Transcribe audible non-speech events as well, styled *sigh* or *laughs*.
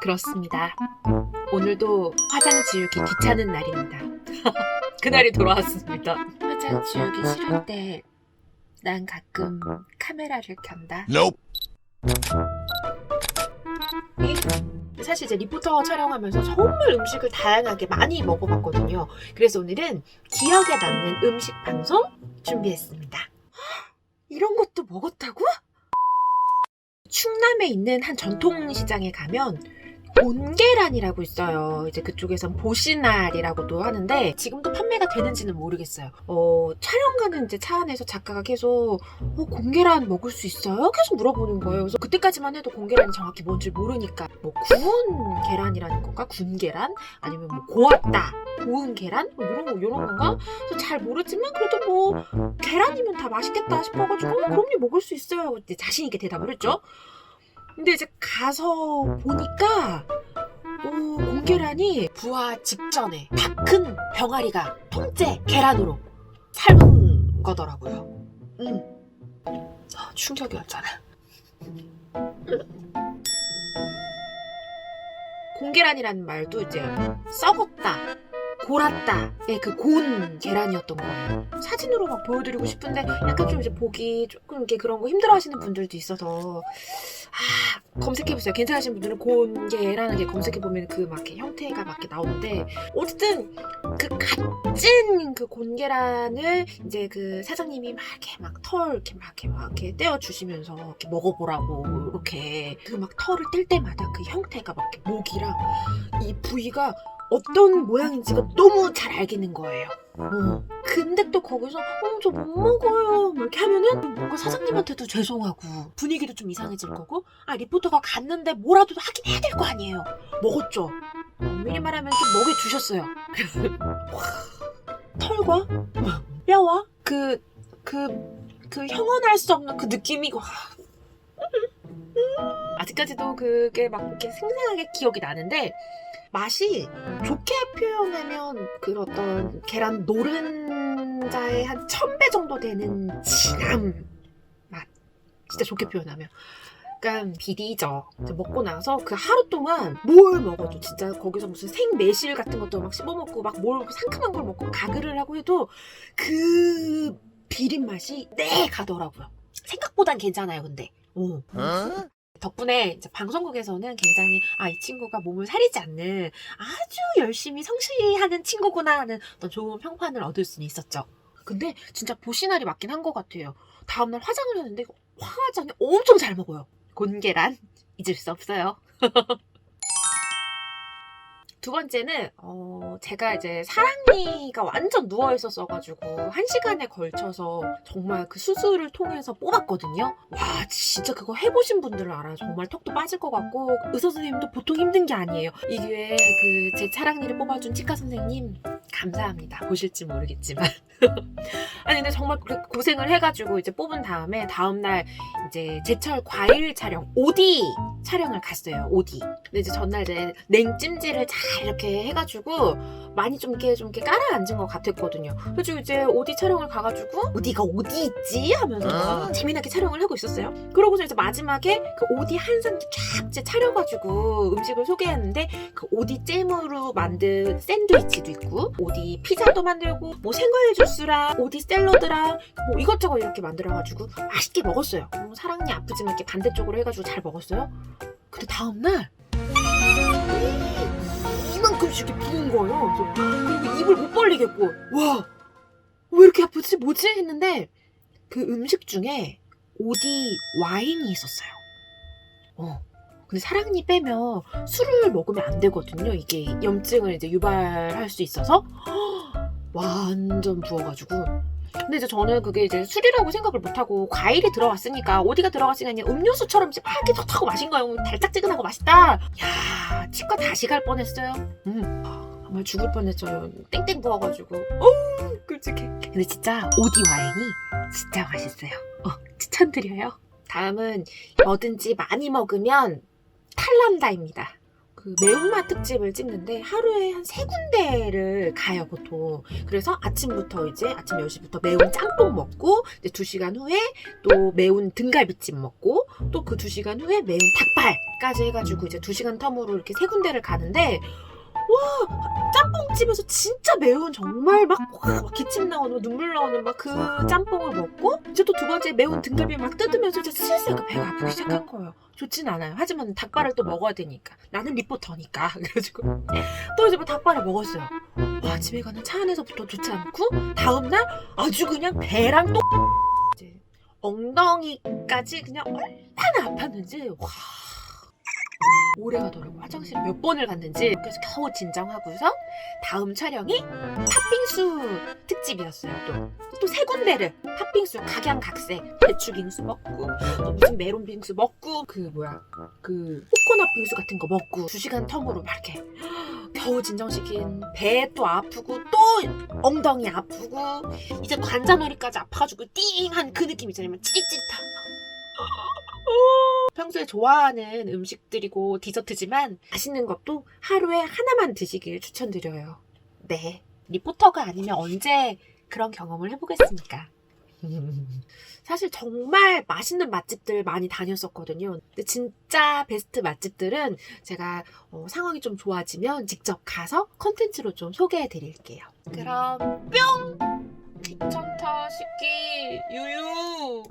그렇습니다. 오늘도 화장 지우기 귀찮은 날입니다. *laughs* 그날이 돌아왔습니다. 화장 지우기 싫을 때 난 가끔 카메라를 켠다. Nope. 이- 사실 이제 리포터 촬영하면서 정말 음식을 다양하게 많이 먹어봤거든요. 그래서 오늘은 기억에 남는 음식 방송 준비했습니다. 이런 것도 먹었다고? 충남에 있는 한 전통시장에 가면 곤계란이라고 있어요. 이제 그쪽에선 보시날이라고도 하는데 지금도 판매가 되는지는 모르겠어요. 어, 촬영 가는 이제 차 안에서 작가가 계속 어, 곤계란 먹을 수 있어요? 계속 물어보는 거예요. 그래서 그때까지만 해도 곤계란이 정확히 뭔지 모르니까 뭐 구운 계란이라는 건가? 군 계란? 아니면 뭐 고왔다, 고운 계란? 뭐 이런 거 이런 건가? 그래서 잘 모르지만 그래도 뭐 계란이면 다 맛있겠다 싶어가지고 어, 그럼요 먹을 수 있어요. 이제 자신 있게 대답을 했죠. 근데 이제 가서 보니까 오, 공계란이 부화 직전에 다 큰 병아리가 통째 계란으로 삶은 거더라고요. 음. 아, 충격이었잖아. 공계란이라는 말도 이제 썩었다, 골았다의 그 고운 계란이었던 거예요. 사진으로 막 보여드리고 싶은데 약간 좀 이제 보기 조금 이렇게 그런 거 힘들어하시는 분들도 있어서 아, 검색해보세요. 괜찮으신 분들은 고운 계란 게 검색해보면 그 막 형태가 막 나오는데 어쨌든 그 갓찐 그 곤계란을 이제 그 사장님이 막 이렇게 막 털 이렇게 막 이렇게 막 이렇게 떼어 주시면서 이렇게 먹어보라고 이렇게 그 막 털을 뗄 때마다 그 형태가 막 목이랑 이 부위가 어떤 모양인지가 너무 잘 알겠는 거예요. 어. 근데 또 거기서 어 저 못 먹어요 뭐 이렇게 하면은 뭔가 사장님한테도 죄송하고 분위기도 좀 이상해질 거고 아 리포터가 갔는데 뭐라도 하긴 해야 될 거 아니에요 먹었죠 엄밀히 말하면 좀 먹여주셨어요 와, 털과 뼈와 그 그, 그 형언할 수 없는 그 느낌이 와. 아직까지도 그게 막 이렇게 생생하게 기억이 나는데 맛이 좋게 표현하면 그 어떤 계란 노른자의 한 천 배 정도 되는 진함 맛. 진짜 좋게 표현하면. 약간 비리죠. 먹고 나서 그 하루 동안 뭘 먹어도 진짜 거기서 무슨 생매실 같은 것도 막 씹어 먹고 막 뭘 상큼한 걸 먹고 가글을 하고 해도 그 비린 맛이 네 가더라고요. 생각보단 괜찮아요, 근데. 오. Huh? 덕분에 이제 방송국에서는 굉장히 아 이 친구가 몸을 사리지 않는 아주 열심히 성실하는 친구구나 하는 어떤 좋은 평판을 얻을 수는 있었죠. 근데 진짜 보시날이 맞긴 한 것 같아요. 다음날 화장을 하는데 화장이 엄청 잘 먹어요. 곤계란 잊을 수 없어요. *laughs* 두 번째는 어, 제가 이제 사랑니가 완전 누워 있었어가지고 한 시간에 걸쳐서 정말 그 수술을 통해서 뽑았거든요. 와 진짜 그거 해보신 분들은 알아요. 정말 턱도 빠질 것 같고 의사 선생님도 보통 힘든 게 아니에요. 이 기회에 그제 차랑니를 뽑아준 치과 선생님 감사합니다. 보실지 모르겠지만. *laughs* 아니 근데 정말 그렇게 고생을 해가지고 이제 뽑은 다음에 다음날 이제 제철 과일 촬영 오디 촬영을 갔어요. 오디. 근데 이제 전날 이제 냉찜질을 잘 이렇게 해가지고 많이 좀 이렇게 좀 이렇게 깔아앉은 것 같았거든요. 그래서 이제 오디 촬영을 가가지고 어디가 어디 있지 하면서 아. 재미나게 촬영을 하고 있었어요. 그러고서 이제 마지막에 그 오디 한 상자 쫙 이제 차려가지고 음식을 소개했는데 그 오디 잼으로 만든 샌드위치도 있고 오디 피자도 만들고 뭐 생과일 주스랑 오디 샐러드랑 뭐 이것저것 이렇게 만들어가지고 맛있게 먹었어요. 음, 사랑니 아프지만 이렇게 반대쪽으로 해가지고 잘 먹었어요. 근데 다음날 이만큼씩 이렇게 부은 거예요. 그리고 입을 못 벌리겠고 와 왜 이렇게 아프지? 뭐지? 했는데 그 음식 중에 오디 와인이 있었어요. 어. 근데 사랑니 빼면 술을 먹으면 안 되거든요. 이게 염증을 이제 유발할 수 있어서 *gasps* 완전 부어가지고. 근데 이제 저는 그게 이제 술이라고 생각을 못하고 과일이 들어갔으니까 어디가 들어갔으니까 음료수처럼 막 이렇게 좋다고 마신 거예요. 달짝지근하고 맛있다. 야 치과 다시 갈 뻔했어요. 음. 정말 죽을 뻔했어요. 땡땡 부어가지고. 어우 끔찍해. 근데 진짜 오디 와인이 진짜 맛있어요. 어, 추천드려요. 다음은 뭐든지 많이 먹으면 탈난다입니다. 그 매운맛 특집을 찍는데 하루에 한 세 군데를 가요 보통 그래서 아침부터 이제 아침 10시부터 매운 짬뽕 먹고 이제 2시간 후에 또 매운 등갈비찜 먹고 또 그 2시간 후에 매운 닭발까지 해가지고 이제 2시간 텀으로 이렇게 세 군데를 가는데 와 짬뽕집에서 진짜 매운 정말 막, 와, 막 기침 나오는 눈물 나오는 막 그 짬뽕을 먹고 이제 또 두 번째 매운 등갈비 막 뜯으면서 이제 슬슬 그 배가 아프기 시작한 거예요. 좋진 않아요. 하지만 닭발을 또 먹어야 되니까. 나는 리포터니까. *laughs* 그래가지고 또 이제 뭐 닭발을 먹었어요. 와 집에 가는 차 안에서부터 좋지 않고 다음 날 아주 그냥 배랑 또 이제 엉덩이까지 그냥 얼마나 아팠는지 와 오래 가더라고 화장실 몇 번을 갔는지 그래서 겨우 진정하고서 다음 촬영이 팥빙수 특집이었어요 또. 또 세 군데를 팥빙수 각양각색 배추빙수 먹고 또 무슨 메론 빙수 먹고 그 뭐야 그 코코넛 빙수 같은 거 먹고 두 시간 텀으로 막 이렇게 겨우 진정시킨 배 또 아프고 또 엉덩이 아프고 이제 관자놀이까지 아파가지고 띵한 그 느낌 있잖아요. 막 찌릿찌릿한 평소에 좋아하는 음식들이고 디저트지만 맛있는 것도 하루에 하나만 드시길 추천드려요. 네. 리포터가 아니면 언제 그런 경험을 해보겠습니까? *laughs* 사실 정말 맛있는 맛집들 많이 다녔었거든요. 근데 진짜 베스트 맛집들은 제가 어, 상황이 좀 좋아지면 직접 가서 컨텐츠로 좀 소개해 드릴게요. 그럼 뿅! 귀찮다, 식기, 유유!